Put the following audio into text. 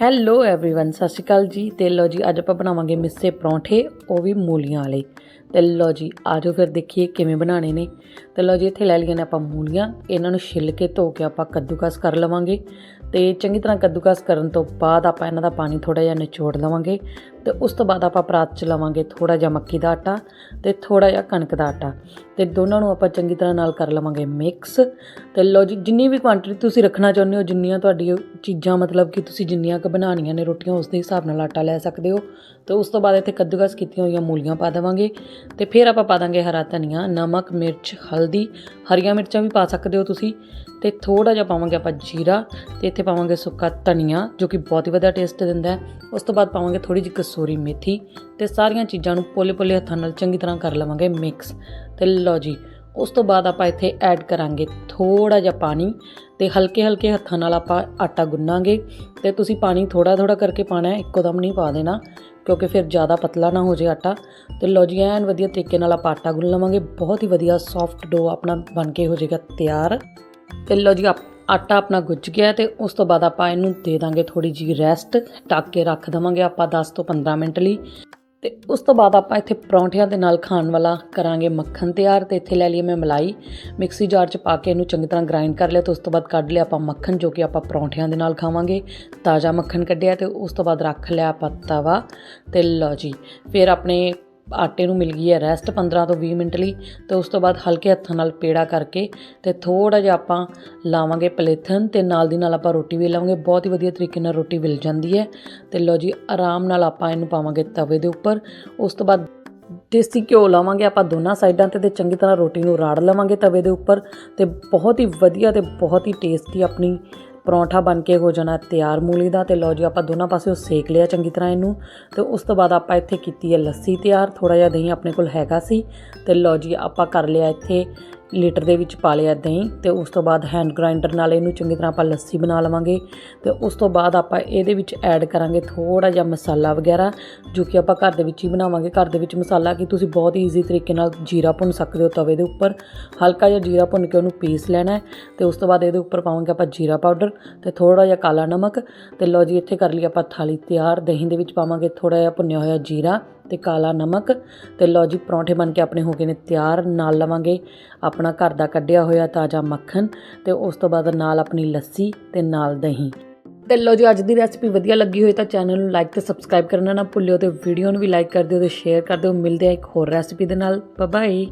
Hello everyone ਸਤਿ ਸ਼੍ਰੀ ਅਕਾਲ ਜੀ ਤੇ ਲੋ ਜੀ ਅੱਜ ਆਪਾਂ ਬਣਾਵਾਂਗੇ ਮਿੱਸੇ ਪਰੌਂਠੇ ਉਹ ਵੀ ਮੂਲੀਆਂ ਵਾਲੇ ਤੇ ਲੋ ਜੀ ਆਜੋ ਫਿਰ ਦੇਖੀਏ ਕਿਵੇਂ ਬਣਾਣੇ ਨੇ ਤੇ ਲੋ ਜੀ ਇੱਥੇ ਲੈ ਲਈਆਂ ਨੇ ਆਪਾਂ ਮੂਲੀਆਂ ਇਹਨਾਂ ਨੂੰ ਛਿੱਲ ਕੇ ਧੋ ਕੇ ਆਪਾਂ ਕੱਦੂਕਸ ਕਰ ਲਵਾਂਗੇ ਤੇ ਚੰਗੀ ਤਰ੍ਹਾਂ ਕੱਦੂਕਸ ਕਰਨ ਤੋਂ ਬਾਅਦ ਆਪਾਂ ਇਹਨਾਂ ਦਾ ਪਾਣੀ ਥੋੜਾ ਜਿਹਾ ਨਿਚੋੜ ਲਵਾਂਗੇ ਤੇ ਉਸ ਤੋਂ ਬਾਅਦ ਆਪਾਂ ਪਰਾਤ 'ਚ ਲਵਾਂਗੇ ਥੋੜਾ ਜਿਹਾ ਮੱਕੀ ਦਾ ਆਟਾ ਤੇ ਥੋੜਾ ਜਿਹਾ ਕਣਕ ਦਾ ਆਟਾ ਤੇ ਦੋਨਾਂ ਨੂੰ ਆਪਾਂ ਚੰਗੀ ਤਰ੍ਹਾਂ ਨਾਲ ਕਰ ਲਵਾਂਗੇ ਮਿਕਸ ਤੇ ਲੋ ਜੀ, ਜਿੰਨੀ ਵੀ ਕੁਆਂਟੀਟੀ ਤੁਸੀਂ ਰੱਖਣਾ ਚਾਹੁੰਦੇ ਹੋ, ਜਿੰਨੀਆਂ ਤੁਹਾਡੀ ਚੀਜ਼ਾਂ ਮਤਲਬ ਕਿ ਤੁਸੀਂ ਜਿੰਨੀਆਂ ਕ ਬਣਾਉਣੀਆਂ ਨੇ ਰੋਟੀਆਂ, ਉਸ ਦੇ ਹਿਸਾਬ ਨਾਲ ਆਟਾ ਲੈ ਸਕਦੇ ਹੋ ਤੇ ਉਸ ਤੋਂ ਬਾਅਦ ਇੱਥੇ ਕੱਦੂਕਸ ਕੀਤੀਆਂ ਹੋਈਆਂ ਮੂਲੀਆਂ ਪਾ ਦੇਵਾਂਗੇ ਤੇ ਫਿਰ ਆਪਾਂ ਪਾ ਦਾਂਗੇ ਹਰਾ ਧਨੀਆ, ਨਮਕ, ਮਿਰਚ, ਹਲਦੀ, ਹਰੀਆਂ ਮਿਰਚਾਂ ਵੀ ਪਾ ਸਕਦੇ ਹੋ ਤੁਸੀਂ ਤੇ ਥੋੜਾ ਜਿਹਾ ਪਾਵਾਂਗੇ ਆਪਾਂ ਜੀਰਾ ਤੇ ਇੱਥੇ ਪਾਵਾਂਗੇ ਸੁੱਕਾ ਧਨੀਆ ਜੋ ਕਿ ਬਹੁਤ ਹੀ ਵਧੀਆ ਟੇਸਟ ਦਿੰਦਾ ਹੈ। ਉਸ ਤੋਂ ਬਾਅਦ ਪਾਵਾਂਗੇ ਥੋੜੀ ਜਿਹੀ ਕਸੂਰੀ ਮੇਥੀ ਤੇ ਸਾਰੀਆਂ ਚੀਜ਼ਾਂ ਨੂੰ ਪੋਲੇ-ਪੋਲੇ ਹੱਥਾਂ ਨਾਲ ਚੰਗੀ ਤਰ੍ਹਾਂ ਕਰ ਲਵਾਂਗੇ ਮਿਕਸ ਤੇ ਲਓ ਜੀ, ਉਸ ਤੋਂ ਬਾਅਦ ਆਪਾਂ ਇੱਥੇ ਐਡ ਕਰਾਂਗੇ ਥੋੜਾ ਜਿਹਾ ਪਾਣੀ ਤੇ ਹਲਕੇ ਹਲਕੇ ਹੱਥਾਂ ਨਾਲ ਆਪਾਂ ਆਟਾ ਗੁੰਨਾਂਗੇ। ਤੇ ਤੁਸੀਂ ਪਾਣੀ ਥੋੜਾ ਥੋੜਾ ਕਰਕੇ ਪਾਣਾ ਹੈ, ਇੱਕੋ ਦਮ ਨਹੀਂ ਪਾ ਦੇਣਾ, ਕਿਉਂਕਿ ਫਿਰ ਜ਼ਿਆਦਾ ਪਤਲਾ ਨਾ ਹੋ ਜੇ ਆਟਾ। ਤੇ ਲਓ ਜੀ, ਐਨ ਵਧੀਆ ਤਰੀਕੇ ਨਾਲ ਆਪਾਂ ਆਟਾ ਗੁੰਨ ਲਵਾਂਗੇ, ਬਹੁਤ ਹੀ ਵਧੀਆ ਸੌਫਟ ਡੋ ਆਪਣਾ ਬਣ ਕੇ ਹੋ ਜਾਏਗਾ ਤਿਆਰ। ਤੇ ਲਓ ਜੀ, ਆਪ- ਆਟਾ ਆਪਣਾ ਗੁੱਝ ਗਿਆ ਤੇ ਉਸ ਤੋਂ ਬਾਅਦ ਆਪਾਂ ਇਹਨੂੰ ਦੇ ਦਾਂਗੇ ਥੋੜੀ ਜੀ ਰੈਸਟ ਢੱਕ ਕੇ ਰੱਖ ਦਵਾਂਗੇ ਆਪਾਂ 10 ਤੋਂ 15 ਮਿੰਟ ਲਈ। ਤੇ ਉਸ ਤੋਂ ਬਾਅਦ ਆਪਾਂ ਇੱਥੇ ਪਰੌਂਠਿਆਂ ਦੇ ਨਾਲ ਖਾਣ ਵਾਲਾ ਕਰਾਂਗੇ ਮੱਖਣ ਤਿਆਰ ਤੇ ਇੱਥੇ ਲੈ ਲਈਏ ਮੈਂ ਮਲਾਈ। ਮਿਕਸੀ ਜਾਰ 'ਚ ਪਾ ਕੇ ਇਹਨੂੰ ਚੰਗੀ ਤਰ੍ਹਾਂ ਗ੍ਰਾਈਂਡ ਕਰ ਲਿਆ ਤੇ ਉਸ ਤੋਂ ਬਾਅਦ ਕੱਢ ਲਿਆ ਆਪਾਂ ਮੱਖਣ ਜੋ ਕਿ ਆਪਾਂ ਪਰੌਂਠਿਆਂ ਦੇ ਨਾਲ ਖਾਵਾਂਗੇ। ਤਾਜ਼ਾ ਮੱਖਣ ਕੱਢਿਆ ਤੇ ਉਸ ਤੋਂ ਬਾਅਦ ਰੱਖ ਲਿਆ ਆਪਾਂ ਤਵਾ। ਤੇ ਲਓ ਜੀ, ਫਿਰ ਆਪਣੇ ਆਟੇ ਨੂੰ ਮਿਲ ਗਈ ਹੈ ਰੈਸਟ 15 ਤੋਂ 20 ਮਿੰਟ ਲਈ ਤੇ ਉਸ ਤੋਂ ਬਾਅਦ ਹਲਕੇ ਹੱਥਾਂ ਨਾਲ ਪੇੜਾ ਕਰਕੇ ਤੇ ਥੋੜਾ ਜਿਹਾ ਆਪਾਂ ਲਾਵਾਂਗੇ ਪਲੇਥਨ ਤੇ ਨਾਲ ਦੀ ਨਾਲ ਆਪਾਂ ਰੋਟੀ ਵੀ ਲਾਵਾਂਗੇ। ਬਹੁਤ ਹੀ ਵਧੀਆ ਤਰੀਕੇ ਨਾਲ ਰੋਟੀ ਮਿਲ ਜਾਂਦੀ ਹੈ ਤੇ ਲਓ ਜੀ, ਆਰਾਮ ਨਾਲ ਆਪਾਂ ਇਹਨੂੰ ਪਾਵਾਂਗੇ ਤਵੇ ਦੇ ਉੱਪਰ। ਉਸ ਤੋਂ ਬਾਅਦ ਦੇਸੀ ਘਿਓ ਲਾਵਾਂਗੇ ਆਪਾਂ ਦੋਨਾਂ ਸਾਈਡਾਂ ਤੇ ਤੇ ਚੰਗੀ ਤਰ੍ਹਾਂ ਰੋਟੀ ਨੂੰ ਰਾੜ ਲਵਾਂਗੇ ਤਵੇ ਦੇ ਉੱਪਰ ਤੇ ਬਹੁਤ ਹੀ ਵਧੀਆ ਤੇ ਬਹੁਤ ਹੀ ਟੇਸਟੀ ਆਪਣੀ ਪਰੌਂਠਾ ਬਣ ਕੇ ਹੋ ਜਾਣਾ ਤਿਆਰ ਮੂਲੀ ਦਾ ਤੇ ਲਓ ਜੀ ਆਪਾਂ ਦੋਨਾਂ ਪਾਸੇ ਉਹ ਸੇਕ ਲਿਆ ਚੰਗੀ ਤਰ੍ਹਾਂ ਇਹਨੂੰ ਤੇ ਉਸ ਤੋਂ ਬਾਅਦ ਆਪਾਂ ਇੱਥੇ ਕੀਤੀ ਹੈ ਲੱਸੀ ਤਿਆਰ ਥੋੜਾ ਜਿਹਾ ਦਹੀਂ ਆਪਣੇ ਕੋਲ ਹੈਗਾ ਸੀ ਤੇ ਲਓ ਜੀ ਆਪਾਂ ਕਰ ਲਿਆ ਇੱਥੇ ਲੀਟਰ ਦੇ ਵਿੱਚ ਪਾ ਲਿਆ ਦਹੀਂ ਤੇ ਉਸ ਤੋਂ ਬਾਅਦ ਹੈਂਡ ਗ੍ਰਾਈਂਡਰ ਨਾਲ ਇਹਨੂੰ ਚੰਗੀ ਤਰ੍ਹਾਂ ਆਪਾਂ ਲੱਸੀ ਬਣਾ ਲਵਾਂਗੇ ਤੇ ਉਸ ਤੋਂ ਬਾਅਦ ਆਪਾਂ ਇਹਦੇ ਵਿੱਚ ਐਡ ਕਰਾਂਗੇ ਥੋੜਾ ਜਿਹਾ ਮਸਾਲਾ ਵਗੈਰਾ, ਜੋ ਕਿ ਆਪਾਂ ਘਰ ਦੇ ਵਿੱਚ ਹੀ ਬਣਾਵਾਂਗੇ। ਘਰ ਦੇ ਵਿੱਚ ਮਸਾਲਾ ਕਿ ਤੁਸੀਂ ਬਹੁਤ ਈਜ਼ੀ ਤਰੀਕੇ ਨਾਲ ਜੀਰਾ ਭੁੰਨ ਸਕਦੇ ਹੋ ਤਵੇ ਦੇ ਉੱਪਰ। ਹਲਕਾ ਜਿਹਾ ਜੀਰਾ ਭੁੰਨ ਕੇ ਉਹਨੂੰ ਪੀਸ ਲੈਣਾ ਹੈ ਤੇ ਉਸ ਤੋਂ ਬਾਅਦ ਇਹਦੇ ਉੱਪਰ ਪਾਵਾਂਗੇ ਆਪਾਂ ਜੀਰਾ ਪਾਊਡਰ ਤੇ ਥੋੜਾ ਜਿਹਾ ਕਾਲਾ ਨਮਕ। ਤੇ ਲਓ ਜੀ, ਇੱਥੇ ਕਰ ਲਈ ਆਪਾਂ ਥਾਲੀ ਤਿਆਰ। ਦਹੀਂ ਦੇ ਵਿੱਚ ਪਾਵਾਂਗੇ ਥੋੜਾ ਜਿਹਾ ਭੁੰਨਿਆ ਹੋਇਆ ਜੀਰਾ। ਤੇ ਕਾਲਾ ਨਮਕ। ਤੇ ਲਓ ਜੀ, ਪਰੌਂਠੇ ਬਣ ਕੇ ਆਪਣੇ ਹੋ ਗਏ ਨੇ ਤਿਆਰ। ਨਾਲ ਲਵਾਂਗੇ ਆਪਣਾ ਘਰ ਦਾ ਕੱਢਿਆ ਹੋਇਆ ਤਾਜ਼ਾ ਮੱਖਣ ਤੇ ਉਸ ਤੋਂ ਬਾਅਦ ਨਾਲ ਆਪਣੀ ਲੱਸੀ ਤੇ ਨਾਲ ਦਹੀਂ। ਤੇ ਲਓ ਜੀ, ਅੱਜ ਦੀ ਰੈਸਪੀ ਵਧੀਆ ਲੱਗੀ ਹੋਈ ਤਾਂ ਚੈਨਲ ਨੂੰ ਲਾਈਕ ਤੇ ਸਬਸਕ੍ਰਾਈਬ ਕਰਨਾ ਨਾ ਭੁੱਲਿਓ ਤੇ ਵੀਡੀਓ ਨੂੰ ਵੀ ਲਾਈਕ ਕਰ ਦਿਓ ਤੇ ਸ਼ੇਅਰ ਕਰ ਦਿਓ। ਮਿਲਦੇ ਆ ਇੱਕ ਹੋਰ ਰੈਸਪੀ ਦੇ ਨਾਲ। Bye bye